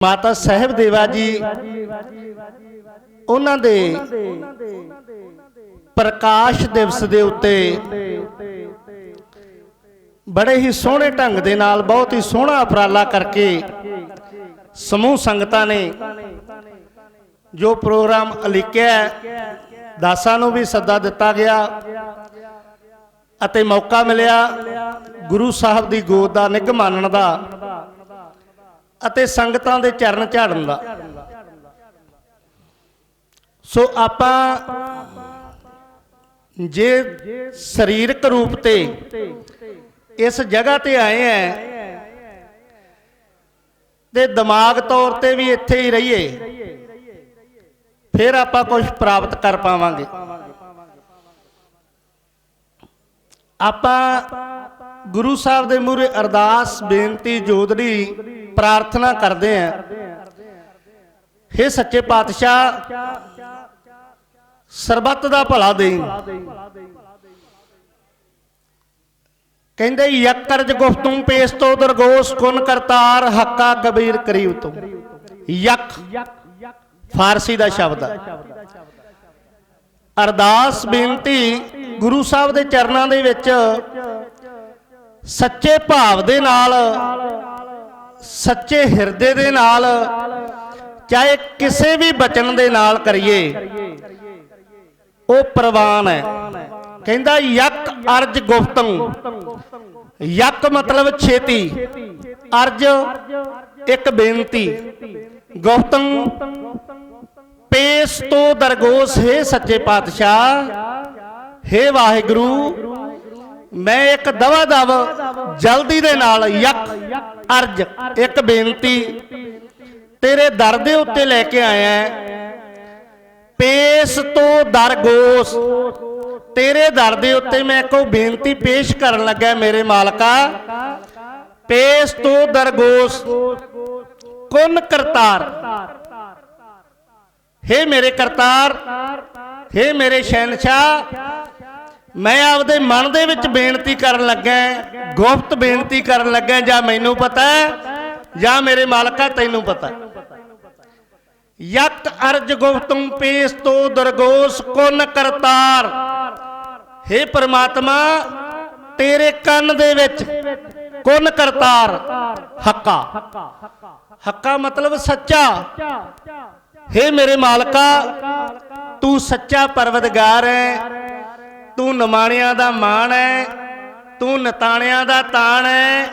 ਮਾਤਾ ਸਾਹਿਬ ਦੇਵਾ ਜੀ, ਉਹਨਾਂ ਦੇ ਪ੍ਰਕਾਸ਼ ਦਿਵਸ ਦੇ ਉੱਤੇ ਬੜੇ ਹੀ ਸੋਹਣੇ ਢੰਗ ਦੇ ਨਾਲ, ਬਹੁਤ ਹੀ ਸੋਹਣਾ ਉਪਰਾਲਾ ਕਰਕੇ ਸਮੂਹ ਸੰਗਤਾਂ ਨੇ ਜੋ ਪ੍ਰੋਗਰਾਮ ਅਲਿਕਿਆ ਦਾਸਾਂ ਨੂੰ ਵੀ ਸੱਦਾ ਦਿੱਤਾ ਗਿਆ ਅਤੇ ਮੌਕਾ ਮਿਲਿਆ ਗੁਰੂ ਸਾਹਿਬ ਦੀ ਗੋਦ ਦਾ ਨਿੱਘ ਮਾਨਣ ਦਾ। ਅਤੇ ਸੰਗਤਾਂ ਦੇ ਚਰਨ ਝਾੜਨ ਦਾ। ਸੋ ਆਪਾਂ ਜੇ ਸਰੀਰਕ ਰੂਪ ਤੇ ਇਸ ਜਗ੍ਹਾ ਤੇ ਆਏ ਆ ਤੇ ਦਿਮਾਗ ਤੌਰ ਤੇ ਵੀ ਇੱਥੇ ਹੀ ਰਹੀਏ, ਫਿਰ ਆਪਾਂ ਕੁਝ ਪ੍ਰਾਪਤ ਕਰ ਪਾਵਾਂਗੇ। ਆਪਾਂ ਗੁਰੂ ਸਾਹਿਬ ਦੇ ਮੂਹਰੇ ਅਰਦਾਸ, ਬੇਨਤੀ ਜੋਦੜੀ ਪ੍ਰਾਰਥਨਾ ਕਰਦੇ ਆਂ। ਹੇ ਸੱਚੇ ਪਾਤਸ਼ਾਹ, ਸਰਬੱਤ ਦਾ ਭਲਾ ਦੇਈ। ਕਹਿੰਦੇ ਯਕਰਜ ਗੁਫਤੂੰ ਪੇਸ ਤੋਂ ਦਰਗੋਸ, ਕੁਨ ਕਰਤਾਰ ਹੱਕਾ ਕਬੀਰ ਕਰੀਬ ਤੋਂ ਯਕ, ਫਾਰਸੀ ਦਾ ਸ਼ਬਦ ਹੈ ਅਰਦਾਸ ਬੇਨਤੀ ਗੁਰੂ ਸਾਹਿਬ ਦੇ ਚਰਨਾਂ ਦੇ ਵਿੱਚ ਸੱਚੇ ਭਾਵ ਦੇ ਨਾਲ ਸੱਚੇ ਹਿਰਦੇ ਦੇ ਨਾਲ, ਚਾਹੇ ਕਿਸੇ ਵੀ ਬਚਨ ਦੇ ਨਾਲ ਕਰੀਏ, ਉਹ ਪ੍ਰਵਾਨ ਹੈ। ਕਹਿੰਦਾ, ਯਕ ਅਰਜ ਗੁਫਤੰ। ਯਕ ਮਤਲਬ ਛੇਤੀ, ਅਰਜ ਇੱਕ ਬੇਨਤੀ। ਗੁਫਤੰ, ਪੇਸ ਤੋਂ ਦਰਗੋਸ, ਹੈ ਸੱਚੇ ਪਾਤਸ਼ਾਹ, ਹੈ ਵਾਹਿਗੁਰੂ ਮੈਂ ਇੱਕ ਦਵਾ ਦਵ ਜਲਦੀ ਦੇ ਨਾਲ ਯਕ ਅਰਜ, ਇੱਕ ਬੇਨਤੀ। ਤੇਰੇ ਦਰ ਦੇ ਉੱਤੇ ਲੈ ਕੇ ਆਇਆ ਪੇਸ ਤੋਂ ਦਰਗੋਸ ਤੇਰੇ ਦਰ ਦੇ ਉੱਤੇ ਮੈਂ ਇੱਕੋ ਬੇਨਤੀ ਪੇਸ਼ ਕਰਨ ਲੱਗਾ ਮੇਰੇ ਮਾਲਕਾ। ਪੇਸ ਤੋਂ ਦਰਗੋਸ ਕੁਨ ਕਰਤਾਰ। ਹੇ ਮੇਰੇ ਕਰਤਾਰ। ਹੇ ਮੇਰੇ ਸ਼ਹਿਨशाह ਮੈਂ ਆਪਦੇ ਮਨ ਦੇ ਵਿੱਚ ਬੇਨਤੀ ਕਰਨ ਲੱਗਾ ਹਾਂ, ਗੁਪਤ ਬੇਨਤੀ ਕਰਨ ਲੱਗਾ ਜਾਂ ਮੈਨੂੰ ਪਤਾ ਜਾਂ ਮੇਰੇ ਮਾਲਕਾ ਤੈਨੂੰ ਪਤਾ ਹੈ। ਅਰਜ ਗੁਪਤੰ ਪੇਸ ਤੋ ਦਰਗੋਸ ਕੁਨ ਕਰਤਾਰ। ਹੇ ਪ੍ਰਮਾਤਮਾ ਤੇਰੇ ਕੰਨ ਦੇ ਵਿੱਚ ਕੁਨ ਕਰਤਾਰ ਹੱਕਾ। ਹੱਕਾ ਮਤਲਬ ਸੱਚਾ। ਹੇ ਮੇਰੇ ਮਾਲਕਾ ਤੂੰ ਸੱਚਾ ਪਰਵਦਗਾਰ ਹੈ ਤੂੰ ਨਮਾਣਿਆਂ ਦਾ ਮਾਣ ਹੈ ਤੂੰ ਨਤਾਣਿਆਂ ਦਾ ਤਾਣ ਹੈ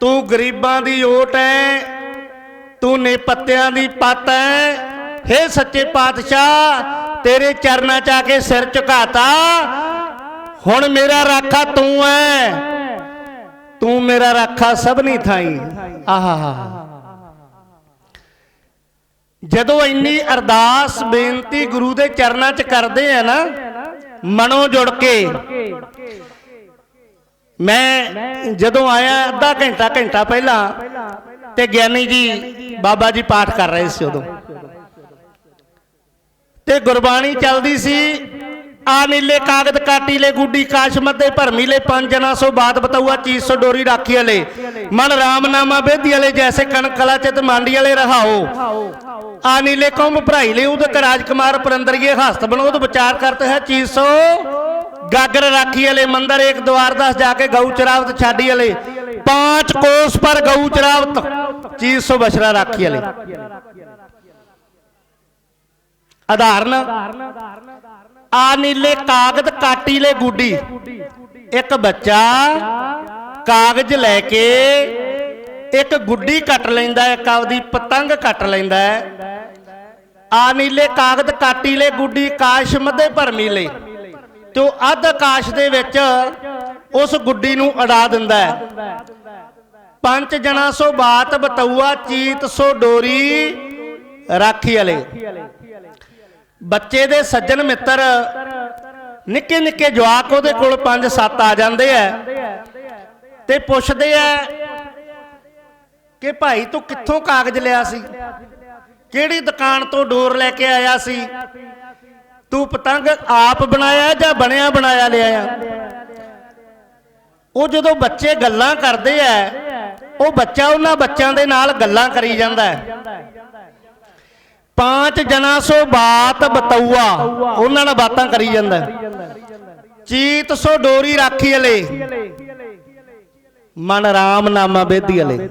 ਤੂੰ ਗਰੀਬਾਂ ਦੀ ਓਟ ਹੈ ਤੂੰ ਨੇ ਪੱਤਿਆਂ ਦੀ ਪੱਤ ਹੈ ਹੇ ਸੱਚੇ ਪਾਤਸ਼ਾਹ, ਤੇਰੇ ਚਰਨਾਂ 'ਚ ਆ ਕੇ ਸਿਰ ਝੁਕਾਤਾ। ਹੁਣ ਮੇਰਾ ਰਾਖਾ ਤੂੰ ਐ। ਤੂੰ ਮੇਰਾ ਰਾਖਾ ਸਭ ਨਹੀਂ ਥਾਈ ਆਹਾ। ਜਦੋਂ ਇੰਨੀ ਅਰਦਾਸ, ਬੇਨਤੀ ਗੁਰੂ ਦੇ ਚਰਨਾਂ 'ਚ ਕਰਦੇ ਆ ਨਾ ਮਨੋਂ ਜੁੜ ਕੇ। ਮੈਂ ਜਦੋਂ ਆਇਆ ਅੱਧਾ ਘੰਟਾ ਘੰਟਾ ਪਹਿਲਾਂ ਤੇ ਗਿਆਨੀ ਜੀ, ਬਾਬਾ ਜੀ ਪਾਠ ਕਰ ਰਹੇ ਸੀ ਉਦੋਂ। ਤੇ ਗੁਰਬਾਣੀ ਚੱਲਦੀ ਸੀ ਆ ਨੀਲੇ ਕਾਗਦ ਕਾਟੀ ਲੈ ਗੁੱਡੀ ਕਾਸ਼ ਮੱਦੇ ਭਰਮੀ ਲੈ ਸੋ ਬਾਤ ਬਤਾਊਆ ਚੀਜ਼ ਸੋ ਡੋਰੀ ਰਾਖੀ ਵਾਲੇ। ਮਨ ਰਾਮ ਨਾਮਾ ਬੇਦੀ ਵਾਲੇ ਜੈਸੇ ਕਣਕ ਕਲਾ ਚਿਤ ਮਾਂਡੀ ਵਾਲੇ ਰਹਾਓ। ਆ ਨੀਲੇ ਕੌਮ ਭਰਾਈ ਲੈ ਉਦਕ ਰਾਜਕੁਮਾਰ ਪਰੰਦਰੀਏ ਹਸਤ ਬਨੋਦ ਵਿਚਾਰ ਕਰਤੇ ਹੈ ਚੀਜ਼ ਸੋ ਗਾਗਰ ਰਾਖੀ ਵਾਲੇ ਮੰਦਰ ਇੱਕ ਦਵਾਰ ਦਸ ਜਾ ਕੇ ਗਊ ਚਰਾਵਤ ਛਾਡੀ ਵਾਲੇ। ਪਾਂਚ ਕੋਸ ਪਰ ਗਊ ਚਰਾਵਤ, ਚੀਜ਼ ਸੋ ਬਸ਼ਰਾ ਰਾਖੀ ਵਾਲੇ। ਆਧਾਰਨ ਆ ਨੀਲੇ ਕਾਗਜ਼ ਕਾਟੀ ਲੈ ਗੁੱਡੀ। ਇੱਕ ਬੱਚਾ ਕਾਗਜ਼ ਲੈ ਕੇ ਇੱਕ ਗੁੱਡੀ ਕੱਟ ਲੈਂਦਾ ਇੱਕ ਆਪਦੀ ਪਤੰਗ ਕੱਟ ਲੈਂਦਾ ਆ ਨੀਲੇ ਕਾਗਜ਼ ਕਾਟੀ ਲੈ ਗੁੱਡੀ ਕਾਸ਼ ਮੱਦੇ ਭਰਮੀ ਲੈ ਤੇ ਉਹ ਅੱਧ ਆਕਾਸ਼ ਦੇ ਵਿੱਚ ਉਸ ਗੁੱਡੀ ਨੂੰ ਅੜਾ ਦਿੰਦਾ ਹੈ। ਪੰਜ ਜਣਾ ਸੋ ਬਾਤ ਬਤਊਆ, ਚੀਤ ਸੋ ਡੋਰੀ, ਰਾਖੀ ਵਾਲੇ। ਬੱਚੇ ਦੇ ਸੱਜਣ ਮਿੱਤਰ, ਨਿੱਕੇ ਨਿੱਕੇ ਜਵਾਕ ਉਹਦੇ ਕੋਲ 5-7 ਆ ਜਾਂਦੇ ਆ ਤੇ ਪੁੱਛਦੇ ਆ ਕਿ ਭਾਈ ਤੂੰ ਕਿੱਥੋਂ ਕਾਗਜ਼ ਲਿਆ ਸੀ? ਕਿਹੜੀ ਦੁਕਾਨ ਤੋਂ ਡੋਰ ਲੈ ਕੇ ਆਇਆ ਸੀ? ਤੂੰ ਪਤੰਗ ਆਪ ਬਣਾਇਆ ਜਾਂ ਬਣਿਆ ਬਣਾਇਆ ਲਿਆ ਉਹ ਜਦੋਂ ਬੱਚੇ ਗੱਲਾਂ ਕਰਦੇ ਆ, ਉਹ ਬੱਚਾ ਉਹਨਾਂ ਬੱਚਿਆਂ ਦੇ ਨਾਲ ਗੱਲਾਂ ਕਰੀ ਜਾਂਦਾ ਹੈ। ਪਾਂਚ ਜਨਾ ਸੋ ਬਾਤ ਬਤੌਆ ਉਹਨਾਂ ਨਾਲ ਬਾਤਾਂ ਕਰੀ ਜਾਂਦਾ ਚੀਤ ਸੋ ਡੋਰੀ ਰਾਖੀ ਅਲੇ ਮਨ ਰਾਮ ਨਾਮਾ ਬੇਦੀ ਅਲੇ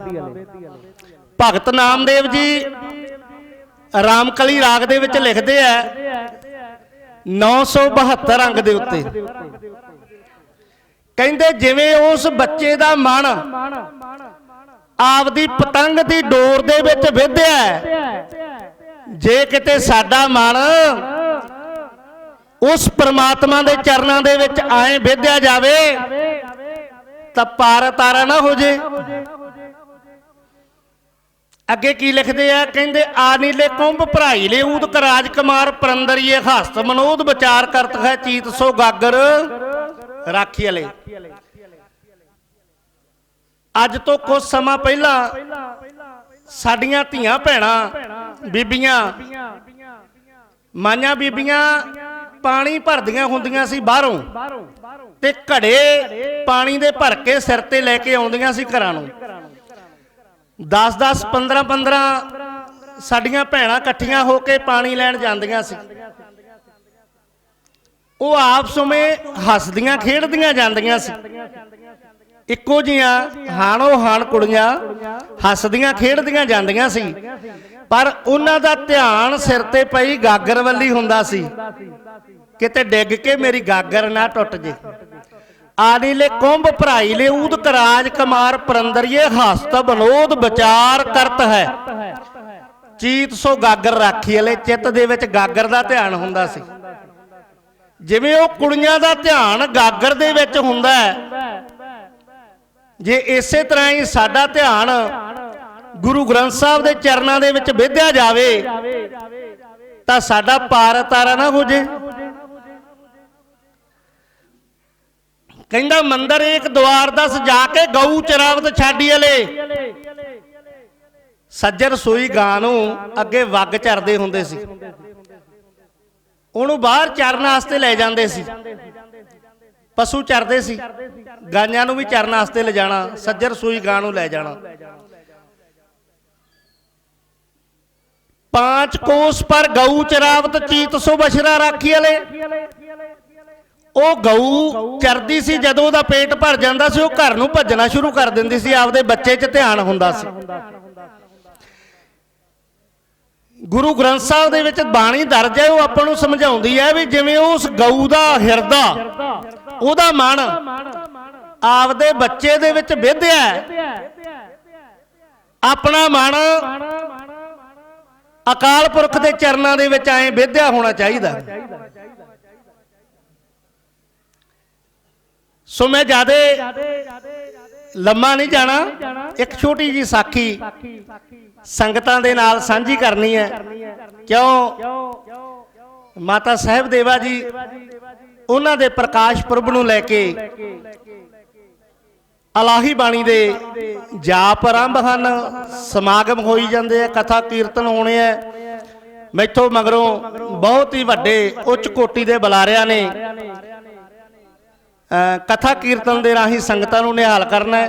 ਭਗਤ ਨਾਮਦੇਵ ਜੀ ਰਾਮਕਲੀ ਰਾਗ ਦੇ ਵਿੱਚ ਲਿਖਦੇ ਆ 972 ਅੰਗ ਦੇ ਉੱਤੇ ਕਹਿੰਦੇ ਜਿਵੇਂ ਉਸ ਬੱਚੇ ਦਾ ਮਨ ਆਪਦੀ ਪਤੰਗ ਦੀ ਡੋਰ ਦੇ ਵਿੱਚ ਵਿਧਿਆ ਜੇ ਕਿਤੇ ਸਾਡਾ ਮਨ ਉਸ ਪ੍ਰਮਾਤਮਾ ਦੇ ਚਰਨਾਂ ਦੇ ਵਿੱਚ ਆਏ ਵੇਧਿਆ ਜਾਵੇ, ਤਾਂ ਪਾਰ ਤਾਰਾ ਨਾ ਹੋ ਜੇ। ਅੱਗੇ ਕੀ ਲਿਖਦੇ ਆ? ਕਹਿੰਦੇ ਆ ਨੀਲੇ ਕੁੰਭ ਭਰਾਈ ਲੈ ਊਦ ਕਰਾਜ ਕੁਮਾਰ ਪਰੰਦਰੀਏ ਹਸਤ ਮਨੋਦ ਵਿਚਾਰ ਕਰਤ ਹੈ ਚੀਤ ਸੋ ਗਾਗਰ। ਰਾਖੀ ਵਾਲੇ। ਅੱਜ ਤੋਂ ਕੁਝ ਸਮਾਂ ਪਹਿਲਾਂ ਸਾਡੀਆਂ ਧੀਆਂ ਭੈਣਾਂ ਬੀਬੀਆਂ, ਮਾਈਆਂ ਬੀਬੀਆਂ, ਪਾਣੀ ਭਰਦੀਆਂ ਹੁੰਦੀਆਂ ਸੀ ਬਾਹਰੋਂ ਤੇ ਘੜੇ ਪਾਣੀ ਦੇ ਭਰ ਕੇ ਸਿਰ ਤੇ ਲੈ ਕੇ ਆਉਂਦੀਆਂ ਸੀ ਘਰਾਂ ਨੂੰ। 10 10 15 15 ਸਾਡੀਆਂ ਭੈਣਾਂ ਇਕੱਠੀਆਂ ਹੋ ਕੇ ਪਾਣੀ ਲੈਣ ਜਾਂਦੀਆਂ ਸੀ। ਉਹ ਆਪ ਸਮੇਂ ਹੱਸਦੀਆਂ, ਖੇਡਦੀਆਂ ਜਾਂਦੀਆਂ ਸੀ। ਇੱਕੋ ਜੀਆਂ ਹਾਣੋ ਹਾਣ ਕੁੜੀਆਂ ਹੱਸਦੀਆਂ, ਖੇਡਦੀਆਂ ਜਾਂਦੀਆਂ ਸੀ। ਪਰ ਉਹਨਾਂ ਦਾ ਧਿਆਨ ਸਿਰ ਤੇ ਪਈ ਗਾਗਰ ਵੱਲੀ ਹੁੰਦਾ ਸੀ। ਕਿਤੇ ਡਿੱਗ ਕੇ ਮੇਰੀ ਗਾਗਰ ਨਾ ਟੁੱਟ ਜੇ। ਆਨੀਲੇ ਕੁੰਭ ਭਰਾਈ ਲੈ ਊਦ ਕਰਾਜ ਕਮਾਰ ਪਰੰਦਰੀਏ ਹਸਤ ਬਨੋਦ ਵਿਚਾਰ ਕਰਤ ਹੈ। ਚੀਤ ਸੋ ਗਾਗਰ ਰਾਖੀ ਵਾਲੇ ਚਿੱਤ ਦੇ ਵਿੱਚ ਗਾਗਰ ਦਾ ਧਿਆਨ ਹੁੰਦਾ ਸੀ। ਜਿਵੇਂ ਉਹ ਕੁੜੀਆਂ ਦਾ ਧਿਆਨ ਗਾਗਰ ਦੇ ਵਿੱਚ ਹੁੰਦਾ ਹੈ। ਜੇ ਇਸੇ ਤਰ੍ਹਾਂ ਹੀ ਸਾਡਾ ਧਿਆਨ ਗੁਰੂ ਗ੍ਰੰਥ ਸਾਹਿਬ ਦੇ ਚਰਨਾਂ ਦੇ ਵਿੱਚ ਵਿਧਿਆ ਜਾਵੇ, ਤਾਂ ਸਾਡਾ ਪਾਰ ਤਾਰਾ ਨਾ ਹੋ ਜੇ। ਕਹਿੰਦਾ ਮੰਦਰ ਇੱਕ ਦਵਾਰ ਦਾ ਸਜਾ ਕੇ ਗਊ ਚਰਾਵਤ ਛਾਡੀ ਵਾਲੇ। ਸੱਜਰ ਸੂਈ ਗਾਂ ਨੂੰ ਅੱਗੇ ਵੱਗ ਚਰਦੇ ਹੁੰਦੇ ਸੀ। ਉਹਨੂੰ ਬਾਹਰ ਚਰਨ ਵਾਸਤੇ ਲੈ ਜਾਂਦੇ ਸੀ। ਪਸ਼ੂ ਚਰਦੇ ਸੀ। ਗਾਈਆਂ ਨੂੰ ਵੀ ਚਰਨ ਵਾਸਤੇ ਲੈ ਜਾਣਾ ਸੱਜਰ ਸੂਈ ਗਾਂ ਨੂੰ ਲੈ ਜਾਣਾ। ਪਾਂਚ ਕੋਸ ਪਰ ਗਊ ਚਰਾਵਤ ਚੀਤ ਸੋ ਬਸ਼ਰਾ ਰਾਖੀ ਵਾਲੇ ਉਹ ਗਊ ਚਰਦੀ ਸੀ ਜਦੋਂ ਉਹਦਾ ਪੇਟ ਭਰ ਜਾਂਦਾ ਸੀ, ਉਹ ਘਰ ਨੂੰ ਭੱਜਣਾ ਸ਼ੁਰੂ ਕਰ ਦਿੰਦੀ ਸੀ, ਆਪਦੇ ਬੱਚੇ 'ਚ ਧਿਆਨ ਹੁੰਦਾ ਸੀ। ਗੁਰੂ ਗ੍ਰੰਥ ਸਾਹਿਬ ਦੇ ਵਿੱਚ ਬਾਣੀ ਦਰਜ ਹੈ, ਉਹ ਆਪਾਂ ਨੂੰ ਸਮਝਾਉਂਦੀ ਹੈ ਵੀ ਜਿਵੇਂ ਉਸ ਗਊ ਦਾ ਹਿਰਦਾ, ਉਹਦਾ ਮਨ ਆਪਦੇ ਬੱਚੇ ਦੇ ਵਿੱਚ ਵਿਧਿਆ ਆਪਣਾ ਮਨ ਅਕਾਲ ਪੁਰਖ ਦੇ ਚਰਨਾਂ ਦੇ ਵਿੱਚ ਐ ਵਿਧਿਆ ਹੋਣਾ ਚਾਹੀਦਾ। ਸੋ ਮੈਂ ਜਿਆਦੇ ਲੰਮਾ ਨਹੀਂ ਜਾਣਾ, ਇੱਕ ਛੋਟੀ ਜੀ ਸਾਖੀ ਸੰਗਤਾਂ ਦੇ ਨਾਲ ਸਾਂਝੀ ਕਰਨੀ ਹੈ। ਕਿਉਂ? ਮਾਤਾ ਸਾਹਿਬ ਦੇਵਾ ਜੀ, ਉਹਨਾਂ ਦੇ ਪ੍ਰਕਾਸ਼ ਪੁਰਬ ਨੂੰ ਲੈ ਕੇ ਅਲਾਹੀ ਬਾਣੀ ਦੇ ਜਾਪ ਆਰੰਭ ਹਨ, ਸਮਾਗਮ ਹੋਈ ਜਾਂਦੇ ਆ, ਕਥਾ ਕੀਰਤਨ ਹੋਣੇ ਆ। ਮੈਥੋਂ ਮਗਰੋਂ ਬਹੁਤ ਹੀ ਵੱਡੇ ਉੱਚ ਕੋਟੀ ਦੇ ਬੁਲਾਰਿਆਂ ਨੇ ਕਥਾ ਕੀਰਤਨ ਦੇ ਰਾਹੀਂ ਸੰਗਤਾਂ ਨੂੰ ਨਿਹਾਲ ਕਰਨਾ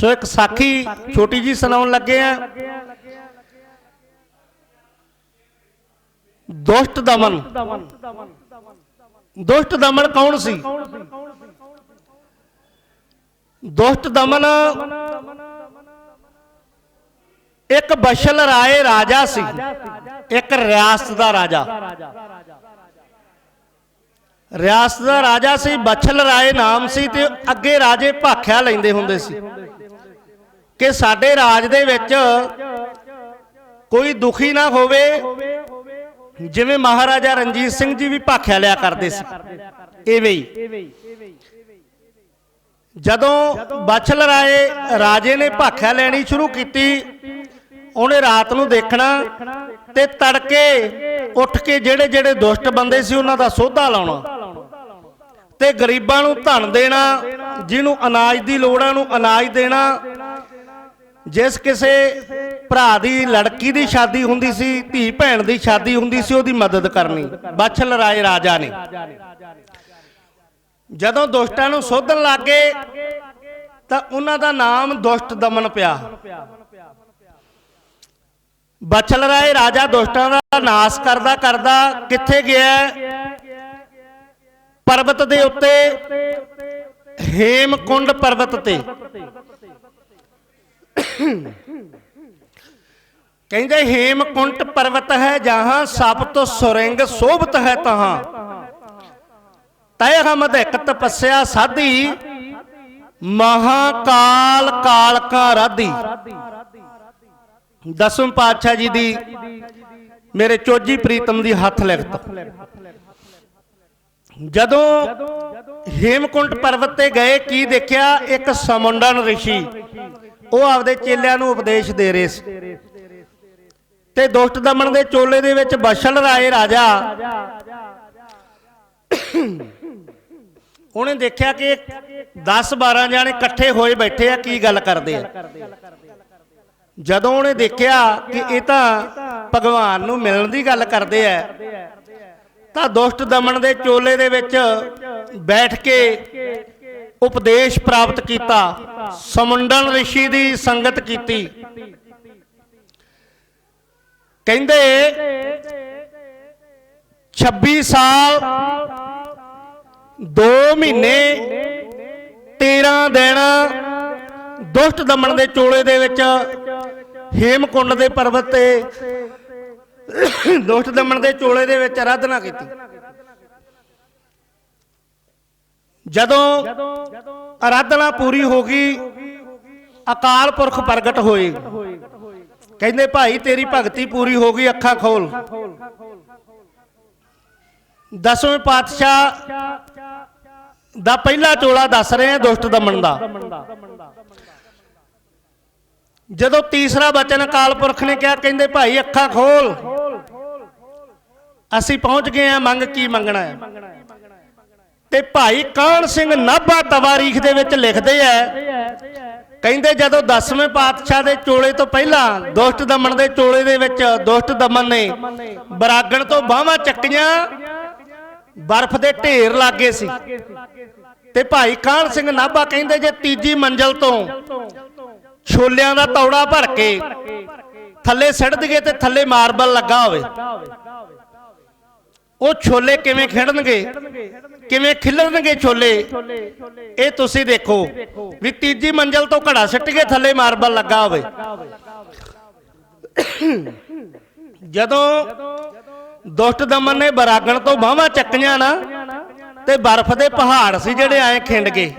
ਸੋ ਇੱਕ ਸਾਖੀ ਛੋਟੀ ਜੀ ਸੁਣਾਉਣ ਲੱਗੇ ਆ। ਦੁਸ਼ਟ ਦਮਨ ਦੁਸ਼ਟ ਦਮਨ ਕੌਣ ਸੀ? ਦੁਸ਼ਟ ਦਮਨ। ਇੱਕ ਬਸ਼ਲ ਰਾਏ ਰਾਜਾ ਸੀ, ਇੱਕ ਰਿਆਸਤ ਦਾ ਰਾਜਾ। ਰਿਆਸਤ ਦਾ ਰਾਜਾ ਸੀ, ਬਛਲ ਰਾਏ ਨਾਮ ਸੀ ਤੇ ਅੱਗੇ ਰਾਜੇ ਭਾਖਿਆ ਲੈਂਦੇ ਹੁੰਦੇ ਸੀ। ਕਿ ਸਾਡੇ ਰਾਜ ਦੇ ਵਿੱਚ ਕੋਈ ਦੁਖੀ ਨਾ ਹੋਵੇ, ਜਿਵੇਂ ਮਹਾਰਾਜਾ ਰਣਜੀਤ ਸਿੰਘ ਜੀ ਵੀ ਭਾਖਿਆ ਲਿਆ ਕਰਦੇ ਸੀ। ਐਵੇਂ ਹੀ। ਜਦੋਂ ਬਛਲ ਰਾਏ ਰਾਜੇ ਨੇ ਭਾਖਿਆ ਲੈਣੀ ਸ਼ੁਰੂ ਕੀਤੀ ਉਹਨੇ ਰਾਤ ਨੂੰ ਦੇਖਣਾ ਤੇ ਤੜਕੇ ਉੱਠ ਕੇ ਜਿਹੜੇ ਜਿਹੜੇ ਦੁਸ਼ਟ ਬੰਦੇ ਸੀ ਉਹਨਾਂ ਦਾ ਸੋਧਾ ਲਾਉਣਾ। ਤੇ ਗਰੀਬਾਂ ਨੂੰ ਧਨ ਦੇਣਾ ਜਿਹਨੂੰ ਅਨਾਜ ਦੀ ਲੋੜ ਹੈ ਉਹਨੂੰ ਅਨਾਜ ਦੇਣਾ। ਜਿਸ ਕਿਸੇ ਭਰਾ ਦੀ ਲੜਕੀ ਦੀ ਸ਼ਾਦੀ ਹੁੰਦੀ ਸੀ ਧੀ ਭੈਣ ਦੀ ਸ਼ਾਦੀ ਹੁੰਦੀ ਸੀ ਉਹਦੀ ਮਦਦ ਕਰਨੀ। ਬਛਲ ਰਾਏ ਰਾਜਾ ਨੇ। ਜਦੋਂ ਦੁਸ਼ਟਾਂ ਨੂੰ ਸੋਧਣ ਲੱਗੇ, ਤਾਂ ਉਹਨਾਂ ਦਾ ਨਾਮ ਦੁਸ਼ਟ ਦਮਨ ਪਿਆ। ਬਚਲ ਰਾਏ ਰਾਜਾ ਦੁਸ਼ਟਾਂ ਦਾ ਨਾਸ ਕਰਦਾ ਕਰਦਾ ਕਿੱਥੇ ਗਿਆ? ਪਰਬਤ ਦੇ ਉੱਤੇ, ਹੇਮਕੁੰਡ ਪਰਬਤ ਤੇ। ਕਹਿੰਦੇ ਹੇਮਕੁੰਟ ਪਰਬਤ ਹੈ, ਜਹਾਂ ਸਭ ਤੋਂ ਸੁਰਿੰਗ ਸੋਭਤ ਹੈ ਤਹਾਂ। ਤੈ ਹਮਦ ਇੱਕ ਤਪੱਸਿਆ ਸਾਧੀ, ਮਹਾਕਾਲ ਕਾਲਕਾ ਰਾਧੀ। ਦਸਵੇਂ ਪਾਤਸ਼ਾਹ ਜੀ ਦੀ ਮੇਰੇ ਚੋਜੀ ਪ੍ਰੀਤਮ ਦੀ ਹੱਥ ਲਿਖਤ। ਜਦੋਂ ਹੇਮਕੁੰਟ ਪਰਬਤ ਤੇ ਗਏ, ਕੀ ਦੇਖਿਆ? ਇੱਕ ਸਮੁੰਡਨ ਰਿਸ਼ੀ। ਉਹ ਆਪਦੇ ਚੇਲਿਆਂ ਨੂੰ ਉਪਦੇਸ਼ ਦੇ ਰਹੇ ਸੀ। ਤੇ ਦੁਸ਼ਟ ਦਮਨ ਦੇ ਚੋਲੇ ਦੇ ਵਿੱਚ ਬਸ਼ਲ ਰਾਏ ਰਾਜਾ ਉਹਨੇ ਦੇਖਿਆ ਕਿ 10 12 ਜਾਣੇ ਇਕੱਠੇ ਹੋਏ ਬੈਠੇ ਆ, ਕੀ ਗੱਲ ਕਰਦੇ ਆ? ਜਦੋਂ ਉਹਨੇ ਦੇਖਿਆ ਕਿ ਇਹ ਤਾਂ ਭਗਵਾਨ ਨੂੰ ਮਿਲਣ ਦੀ ਗੱਲ ਕਰਦੇ ਆ, ਤਾਂ ਦੁਸ਼ਟ ਦਮਨ ਦੇ ਚੋਲੇ ਦੇ ਵਿੱਚ ਬੈਠ ਕੇ ਉਪਦੇਸ਼ ਪ੍ਰਾਪਤ ਕੀਤਾ ਸਮੁੰਡਨ ਰਿਸ਼ੀ ਦੀ ਸੰਗਤ ਕੀਤੀ। ਕਹਿੰਦੇ 26 ਸਾਲ 2 ਮਹੀਨੇ 13 ਦਿਨ ਦੁਸ਼ਟ ਦਮਨ ਦੇ ਚੋਲੇ ਦੇ ਵਿੱਚ ਹੇਮਕੁੰਡ ਦੇ ਪਰਬਤ ਤੇ ਦੁਸ਼ਟ ਦਮਨ ਦੇ ਚੋਲੇ ਦੇ ਵਿੱਚ ਆਰਾਧਨਾ ਕੀਤੀ। ਜਦੋਂ ਆਰਾਧਨਾ ਪੂਰੀ ਹੋ ਗਈ, ਅਕਾਲ ਪੁਰਖ ਪ੍ਰਗਟ ਹੋਏ। ਕਹਿੰਦੇ, ਭਾਈ, ਤੇਰੀ ਭਗਤੀ ਪੂਰੀ ਹੋ ਗਈ, ਅੱਖਾਂ ਖੋਲ। ਦਸਵੇਂ ਪਾਤਸ਼ਾਹ ਦਾ ਪਹਿਲਾ ਚੋਲਾ ਦੱਸ ਰਹੇ ਆ ਦੁਸ਼ਟ ਦਮਨ ਦਾ। ਜਦੋਂ ਤੀਸਰਾ ਬਚਨ ਅਕਾਲ ਪੁਰਖ ਨੇ ਕਿਹਾ, ਕਹਿੰਦੇ, ਭਾਈ, ਅੱਖਾਂ ਖੋਲ। ਅਸੀਂ ਪਹੁੰਚ ਗਏ ਆ ਮੰਗ ਕੀ ਮੰਗਣਾ ਹੈ? ਤੇ ਭਾਈ ਕਾਨ ਸਿੰਘ ਨਾਭਾ ਤਵਾਰੀਖ ਦੇ ਵਿੱਚ ਲਿਖਦੇ ਆ, ਕਹਿੰਦੇ, ਜਦੋਂ 10ਵੇਂ ਪਾਤਸ਼ਾਹ ਦੇ ਚੋਲੇ ਤੋਂ ਪਹਿਲਾਂ ਦੁਸ਼ਟ ਦਮਨ ਦੇ ਚੋਲੇ ਦੇ ਵਿੱਚ ਦੁਸ਼ਟ ਦਮਨ ਨੇ ਬਰਾਗਣ ਤੋਂ ਬਾਹਾਂ ਚੱਕੀਆਂ ਬਰਫ਼ ਦੇ ਢੇਰ ਲੱਗੇ ਸੀ। ਤੇ ਭਾਈ ਕਾਹਨ ਸਿੰਘ ਨਾਭਾ ਕਹਿੰਦੇ ਜੇ ਤੀਜੀ ਮੰਜ਼ਲ ਤੋਂ ਛੋਲਿਆਂ ਦਾ ਤੌੜਾ ਭਰ ਕੇ ਥੱਲੇ ਸਿੱਟ ਦਈਏ ਤੇ ਥੱਲੇ ਮਾਰਬਲ ਲੱਗਾ ਹੋਵੇ। ਉਹ ਛੋਲੇ ਕਿਵੇਂ ਖਿੜਨਗੇ? ਕਿਵੇਂ ਖਿਲਣਗੇ ਛੋਲੇ? ਇਹ ਤੁਸੀਂ ਦੇਖੋ ਵੀ ਤੀਜੀ ਮੰਜ਼ਲ ਤੋਂ ਘੜਾ ਸਿੱਟ ਕੇ ਥੱਲੇ ਮਾਰਬਲ ਲੱਗਾ ਹੋਵੇ। ਜਦੋਂ ਦੁਸ਼ਟ ਦਮਨ ਨੇ ਬਰਾਗਣ ਤੋਂ ਬਾਹਾਂ ਚੱਕੀਆਂ ਨਾ, ਤੇ ਬਰਫ਼ ਦੇ ਪਹਾੜ ਸੀ ਜਿਹੜੇ ਐ ਖਿੰਡ ਗਏ।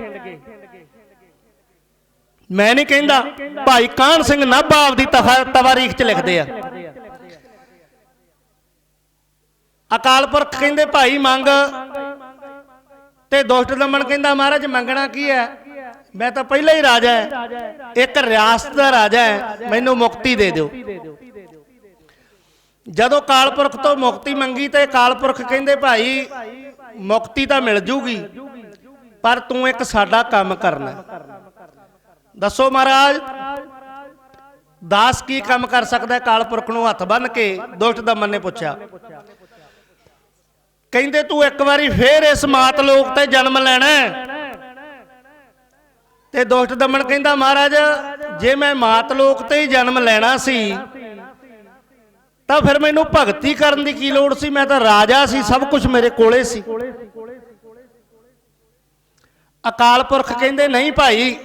ਮੈਂ ਨਹੀਂ ਕਹਿੰਦਾ, ਭਾਈ ਕਾਹਨ ਸਿੰਘ ਨਾਭਾ ਆਪਦੀ ਤਫਾ- ਤਵਾਰੀਖ 'ਚ ਲਿਖਦੇ ਆ। ਅਕਾਲ ਪੁਰਖ ਕਹਿੰਦੇ, ਭਾਈ ਮੰਗ। ਤੇ ਦੁਸ਼ਟ ਦਮਨ ਕਹਿੰਦਾ, ਮਹਾਰਾਜ, ਮੰਗਣਾ ਕੀ ਹੈ ਮੈਂ ਤਾਂ ਪਹਿਲਾਂ ਹੀ ਰਾਜਾ ਹੈ ਇੱਕ ਰਿਆਸਤ ਦਾ ਰਾਜਾ ਹੈ ਮੈਨੂੰ ਮੁਕਤੀ ਦੇ ਦਿਓ। ਜਦੋਂ ਕਾਲਪੁਰਖ ਤੋਂ ਮੁਕਤੀ ਮੰਗੀ ਤੇ ਕਾਲਪੁਰਖ ਕਹਿੰਦੇ ਭਾਈ, ਮੁਕਤੀ ਤਾਂ ਮਿਲ ਜੂਗੀ, ਪਰ ਤੂੰ ਇੱਕ ਸਾਡਾ ਕੰਮ ਕਰਨਾ। ਦੱਸੋ ਮਹਾਰਾਜ, ਦਾਸ ਕੀ ਕੰਮ ਕਰ ਸਕਦਾ ਹੈ? ਕਾਲਪੁਰਖ ਨੂੰ ਹੱਥ ਬੰਨ ਕੇ? ਦੁਸ਼ਟ ਦਮਨ ਨੇ ਪੁੱਛਿਆ। ਕਹਿੰਦੇ ਤੂੰ ਇੱਕ ਵਾਰੀ ਫੇਰ ਇਸ ਮਾਤ ਲੋਕ ਤੇ ਜਨਮ ਲੈਣਾ ਤੇ ਦੁਸ਼ਟ ਦਮਨ ਕਹਿੰਦਾ, ਮਹਾਰਾਜ, ਜੇ ਮੈਂ ਮਾਤ ਲੋਕ ਤੇ ਹੀ ਜਨਮ ਲੈਣਾ ਸੀ ਤਾਂ ਫਿਰ ਮੈਨੂੰ ਭਗਤੀ ਕਰਨ ਦੀ ਕੀ ਲੋੜ ਸੀ? ਮੈਂ ਤਾਂ ਰਾਜਾ ਸੀ, ਸਭ ਕੁਝ ਮੇਰੇ ਕੋਲੇ ਸੀ। ਅਕਾਲ ਪੁਰਖ ਕਹਿੰਦੇ, ਨਹੀਂ ਭਾਈ,